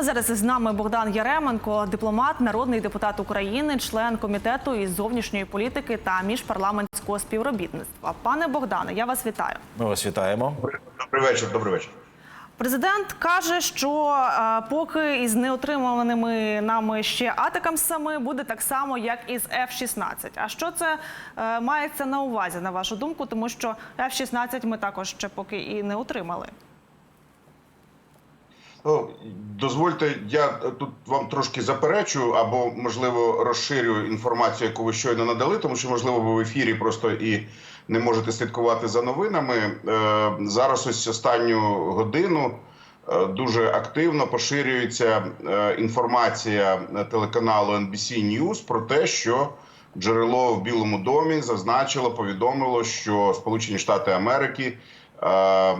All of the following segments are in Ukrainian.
А зараз із нами Богдан Яременко, дипломат, народний депутат України, член комітету із зовнішньої політики та міжпарламентського співробітництва. Пане Богдане, я вас вітаю. Ми вас вітаємо. Добрий вечір, добрий вечір. Президент каже, що е, поки із неотриманими нами ще атакамсами буде так само, як із F-16. А що це е, мається на увазі, на вашу думку? Тому що F-16 ми також ще поки і не отримали. Ну, дозвольте, я тут вам трошки заперечу або можливо розширю інформацію, яку ви щойно надали, тому що можливо ви в ефірі просто і не можете слідкувати за новинами. Е, Зараз ось останню годину е, дуже активно поширюється е, інформація телеканалу NBC News про те, що джерело в Білому домі зазначило, повідомило, що Сполучені Штати Америки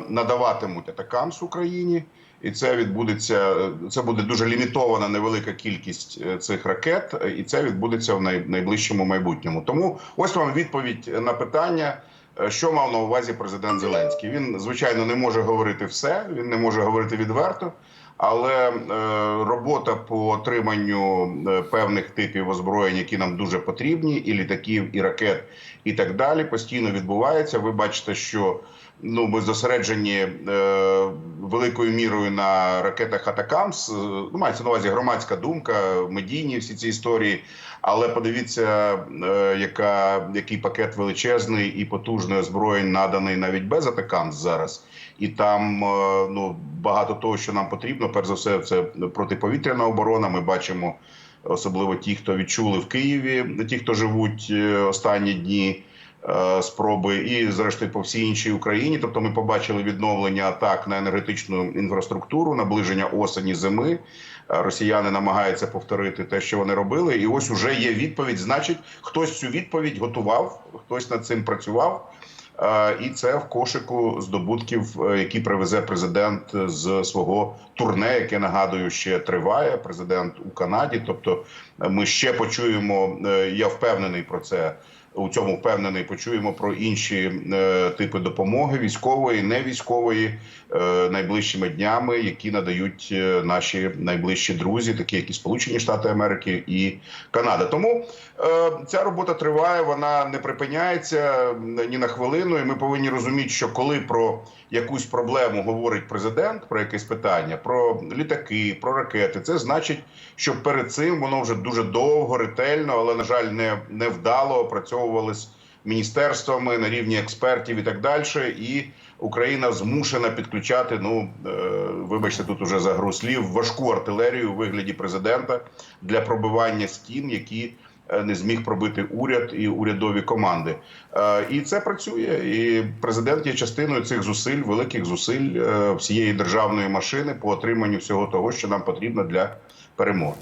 надаватимуть атакамс Україні. І це відбудеться. Це буде дуже лімітована невелика кількість е, цих ракет, і це відбудеться в найближчому майбутньому. Тому ось вам відповідь на питання, е, що мав на увазі президент Зеленський. Він звичайно не може говорити все, він не може говорити відверто. Але е, робота по отриманню певних типів озброєнь, які нам дуже потрібні, і літаків, і ракет, і так далі, постійно відбувається. Ви бачите, що ну ми зосереджені е, великою мірою на ракетах Атакамс. Е, Ну, мається на увазі громадська думка, медійні всі ці історії. Але подивіться, е, яка який пакет величезний і потужний озброєнь наданий навіть без Атакамс зараз. І там е, ну багато того, що нам потрібно. Перш за все, це протиповітряна оборона. Ми бачимо особливо ті, хто відчули в Києві, ті, хто живуть е, останні дні спроби, і зрештою по всій іншій Україні. Тобто, ми побачили відновлення атак на енергетичну інфраструктуру, наближення осені зими. Е, Росіяни намагаються повторити те, що вони робили, і ось уже є відповідь. Значить, хтось цю відповідь готував, хтось над цим працював. Е, І це в кошику здобутків, е, які привезе президент з свого турне, яке нагадую ще триває. Президент у Канаді. Тобто, е, ми ще почуємо. е, Я впевнений про це. У цьому впевнений, почуємо про інші е, типи допомоги військової, не військової е, найближчими днями, які надають е, наші найближчі друзі, такі як і Сполучені Штати Америки і Канада. Тому ця робота триває, вона не припиняється ні на хвилину. І ми повинні розуміти, що коли про якусь проблему говорить президент, про якесь питання, про літаки, про ракети, це значить, що перед цим воно вже дуже довго, ретельно, але на жаль, не невдало опрацьовувалось міністерствами на рівні експертів і так далі. І Україна змушена підключати. Ну е, вибачте, тут уже за гру слів важку артилерію у вигляді президента для пробивання стін, які е, не зміг пробити уряд і урядові команди. Е, І це працює. І президент є частиною цих зусиль, великих зусиль всієї державної машини по отриманню всього того, що нам потрібно для перемоги.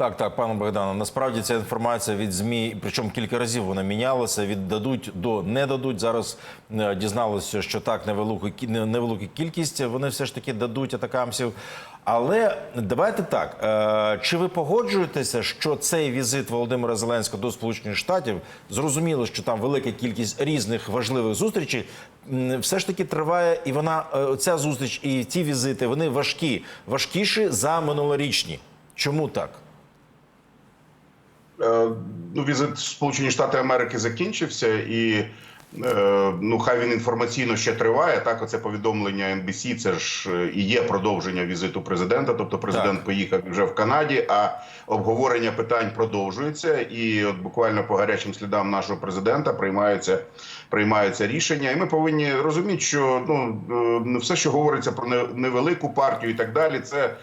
Так, так, пане Богдане, насправді ця інформація від ЗМІ, причому кілька разів вона мінялася, від дадуть до не дадуть. Зараз е, дізналося, що так невелику невелику кількість вони все ж таки дадуть атакамсів. Але давайте так. е, Чи ви погоджуєтеся, що цей візит Володимира Зеленського до Сполучених Штатів зрозуміло, що там велика кількість різних важливих зустрічей, все ж таки триває, і вона е, ця зустріч і ті візити вони важкі, важкіші за минулорічні. Чому так? Е, ну, візит в Сполучені Штати Америки закінчився, і е, ну хай він інформаційно ще триває. Так, оце повідомлення NBC, Це ж е, і є продовження візиту президента. Тобто, президент Так. поїхав вже в Канаді, а обговорення питань продовжується. І от буквально по гарячим слідам нашого президента приймаються приймаються рішення. І ми повинні розуміти, що ну все, що говориться про невелику партію і так далі, це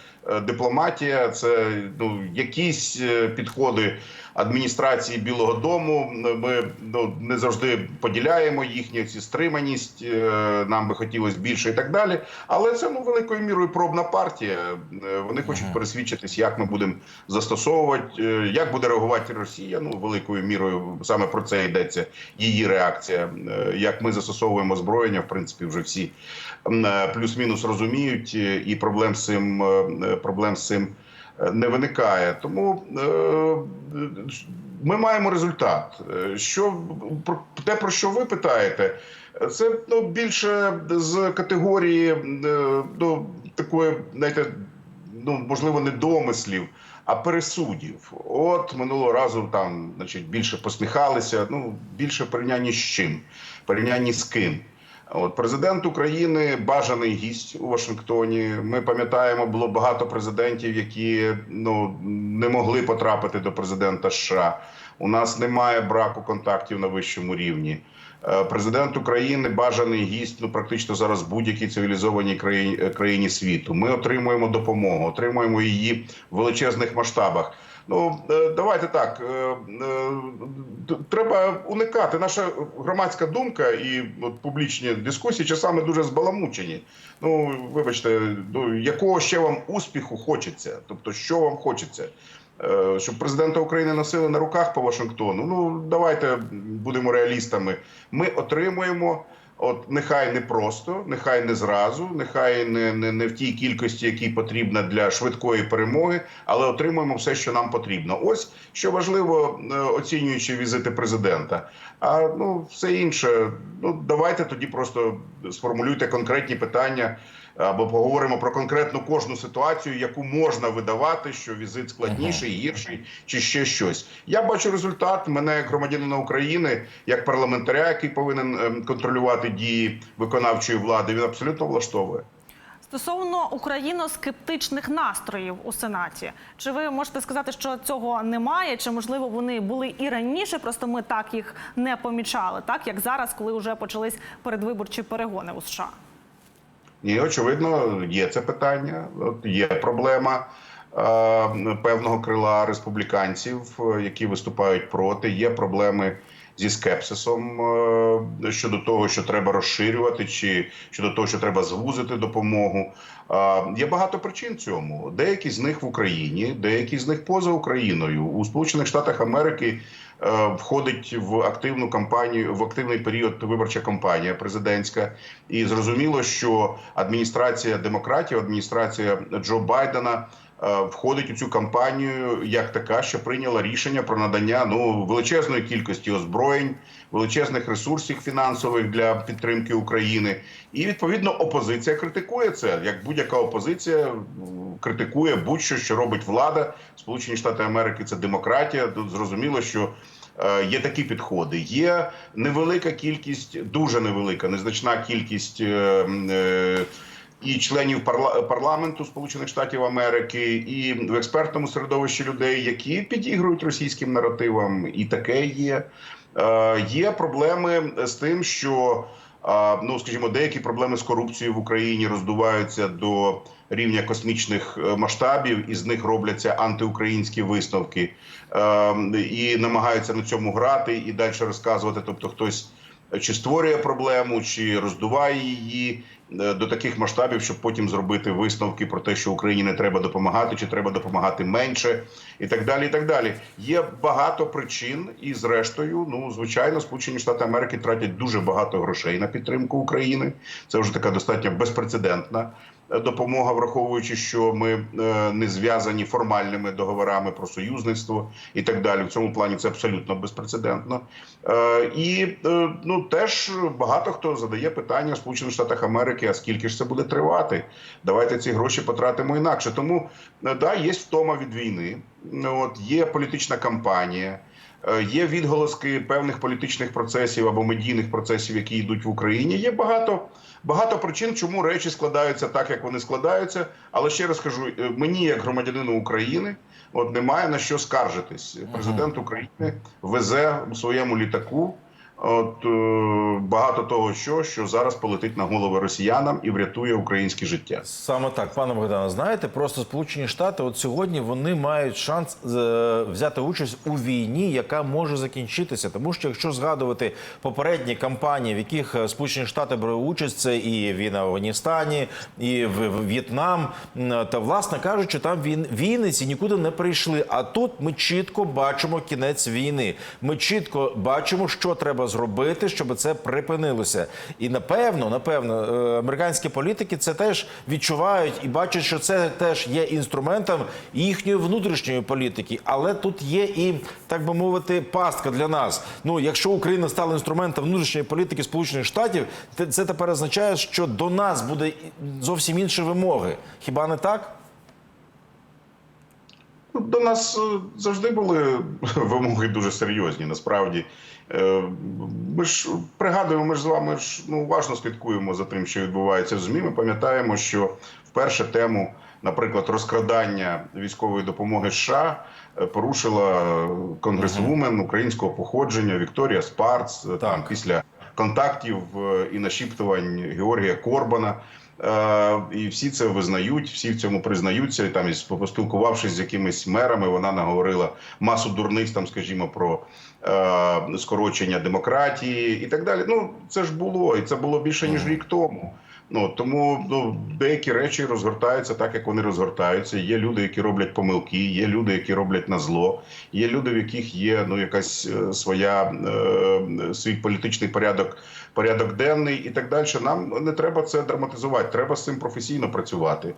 дипломатія, це ну якісь е, підходи адміністрації Білого Дому. Ми ну не завжди поділяємо їхню ці стриманість. е, Нам би хотілося більше і так далі. Але це ну великою мірою пробна партія. Е, Вони хочуть пересвідчитись, як ми будемо застосовувати, е, як буде реагувати Росія. Ну великою мірою саме про це йдеться. Її реакція, Е, як ми застосовуємо зброєння, в принципі, вже всі е, плюс-мінус розуміють, е, і проблем з цим е, проблем з цим е, не виникає. Тому е, ми маємо результат. Е, Що те, про що ви питаєте, це ну більше з категорії ну такої, знаєте. ну можливо не домислів, а пересудів. От минулого разу там, значить, більше посміхалися. Ну більше порівнянні з чим, порівнянні з ким. От президент України бажаний гість у Вашингтоні. Ми пам'ятаємо, було багато президентів, які ну не могли потрапити до президента США. У нас немає браку контактів на вищому рівні. Е, Президент України бажаний гість ну практично зараз будь-якій цивілізованій країні, країні світу. Ми отримуємо допомогу, отримуємо її в величезних масштабах. Ну е, давайте так. е, е, Треба уникати. Наша громадська думка і публічні дискусії часами дуже збаламучені. Ну вибачте, якого ще вам успіху хочеться? Тобто, що вам хочеться? Щоб президента України носили на руках по Вашингтону. Ну давайте будемо реалістами. Ми отримуємо. От нехай не просто, нехай не зразу, нехай не, не, не в тій кількості, якій потрібна для швидкої перемоги, але отримуємо все, що нам потрібно. Ось що важливо, е, оцінюючи візити президента. А ну все інше, ну давайте тоді просто сформулюйте конкретні питання або поговоримо про конкретну кожну ситуацію, яку можна видавати, що візит складніший, гірший чи ще щось. Я бачу результат мене як громадянина України, як парламентаря, який повинен ем, контролювати дії виконавчої влади. Він абсолютно влаштовує. Стосовно україно-скептичних настроїв у Сенаті, чи ви можете сказати, що цього немає? Чи можливо вони були і раніше? Просто ми так їх не помічали, так як зараз, коли вже почались передвиборчі перегони у США? Ні, очевидно, є це питання. Є проблема е, певного крила республіканців, е, які виступають проти. Є проблеми зі скепсисом е, щодо того, що треба розширювати, чи щодо того, що треба звузити допомогу. Є багато причин цьому. Деякі з них в Україні, деякі з них поза Україною у Сполучених Штатах Америки. е, Входить в активну кампанію в активний період виборча кампанія президентська, і зрозуміло, що адміністрація демократів, адміністрація Джо Байдена входить у цю кампанію як така, що прийняла рішення про надання ну величезної кількості озброєнь, величезних ресурсів фінансових для підтримки України. І відповідно опозиція критикує це. Як будь-яка опозиція критикує будь-що, що робить влада. Сполучені Штати Америки це демократія. Тут зрозуміло, що е, є такі підходи. Є невелика кількість, дуже невелика, незначна кількість. е, е, і членів парламенту Сполучених Штатів Америки, і в експертному середовищі людей, які підігрують російським наративам, і таке є. Е, є проблеми з тим, що е, ну скажімо, деякі проблеми з корупцією в Україні роздуваються до рівня космічних е, масштабів, і з них робляться антиукраїнські висновки і намагаються на цьому грати і далі розказувати. Тобто, хтось чи створює проблему, чи роздуває її до таких масштабів, щоб потім зробити висновки про те, що Україні не треба допомагати, чи треба допомагати менше, і так далі. І так далі. Є багато причин, і зрештою, ну звичайно, Сполучені Штати Америки тратять дуже багато грошей на підтримку України. Це вже така достатньо безпрецедентна е, допомога, враховуючи, що ми е, не зв'язані формальними договорами про союзництво і так далі. В цьому плані це абсолютно безпрецедентно. Е, І е, ну теж багато хто задає питання Сполучених Штатах Америки: а скільки ж це буде тривати? Давайте ці гроші потратимо інакше. Тому да, є втома від війни. От є політична кампанія. Є відголоски певних політичних процесів або медійних процесів, які йдуть в Україні. Є багато багато причин, чому речі складаються так, як вони складаються. Але ще раз кажу, е, мені, як громадянину України, от немає на що скаржитись. Президент України везе у своєму літаку. От е, багато того, що, що зараз полетить на голови росіянам і врятує українське життя. Саме так, пане Богдане, знаєте, просто Сполучені Штати, от сьогодні вони мають шанс е, взяти участь у війні, яка може закінчитися. Тому що якщо згадувати попередні кампанії, в яких е, Сполучені Штати брали участь, це і війна в Афганістані, і в, В'єтнам, та власне кажучи, там війни ці нікуди не прийшли. А тут ми чітко бачимо кінець війни. Ми чітко бачимо, що треба зробити, щоб це припинилося. І напевно, напевно, е, американські політики це теж відчувають і бачать, що це теж є інструментом їхньої внутрішньої політики. Але тут є і так би мовити, пастка для нас. Ну, якщо Україна стала інструментом внутрішньої політики Сполучених Штатів, це тепер означає, що до нас буде зовсім інші вимоги. Хіба не так? До нас е, завжди були вимоги дуже серйозні. Насправді, ми ж пригадуємо, ми ж з вами ж ну уважно слідкуємо за тим, що відбувається в змі. Ми пам'ятаємо, що вперше тему, наприклад, розкрадання військової допомоги США е, порушила конгресвумен українського походження Вікторія Спарц е, там після контактів е, і нашіптувань Георгія Корбана. Е, І всі це визнають, всі в цьому признаються. І там, із поспілкувавшись з якимись мерами, вона наговорила масу дурниць, там, скажімо, про е, скорочення демократії і так далі. Ну це ж було, і це було більше ніж рік тому. Ну тому ну, деякі речі розгортаються так, як вони розгортаються. Є люди, які роблять помилки, є люди, які роблять на зло, є люди, в яких є ну якась е, своя е, свій політичний порядок, порядок денний і так далі. Нам не треба це драматизувати. Треба з цим професійно працювати.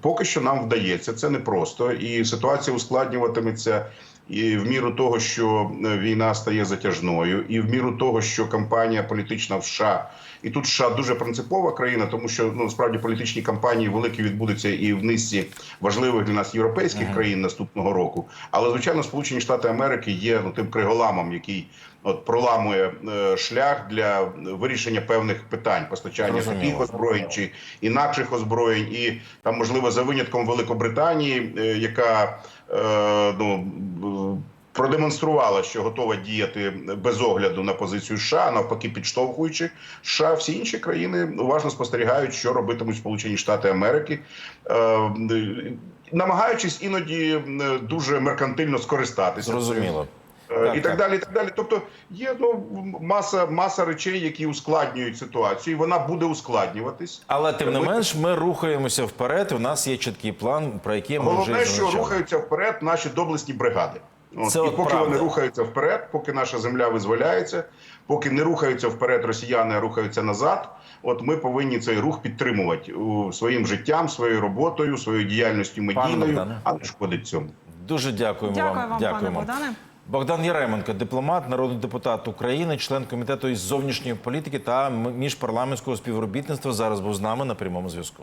Поки що нам вдається, це непросто, і ситуація ускладнюватиметься. І в міру того, що е, війна стає затяжною, і в міру того, що кампанія політична в США, і тут США дуже принципова країна, тому що ну справді політичні кампанії великі відбудуться і в низці важливих для нас європейських країн наступного року. Але звичайно, Сполучені Штати Америки є ну тим криголамом, який от проламує е, шлях для вирішення певних питань. Постачання таких озброєнь чи інакших озброєнь, і там можливо за винятком Великобританії, е, яка е, ну продемонструвала, що готова діяти без огляду на позицію США, навпаки, підштовхуючи США, всі інші країни уважно спостерігають, що робитимуть Сполучені Штати Америки. Е, Намагаючись іноді е, дуже меркантильно скористатися. Зрозуміло. Е, Так, і так так. далі. і так далі. Тобто є ну маса маса речей, які ускладнюють ситуацію, і вона буде ускладнюватись. Але тим не Ми- менш, ми рухаємося вперед. У нас є чіткий план, про який ми Головне, вже що рухаються вперед наші доблесні бригади. От, Це і от поки правда. вони рухаються вперед, поки наша земля визволяється, поки не рухаються вперед росіяни, а рухаються назад. От ми повинні цей рух підтримувати своїм життям, своєю роботою, своєю діяльністю медійною, а не шкодить цьому. Дуже дякуємо Дякую вам. вам, пане Богдане. Богдан Яременко, дипломат, народний депутат України, член комітету із зовнішньої політики та міжпарламентського співробітництва. Зараз був з нами на прямому зв'язку.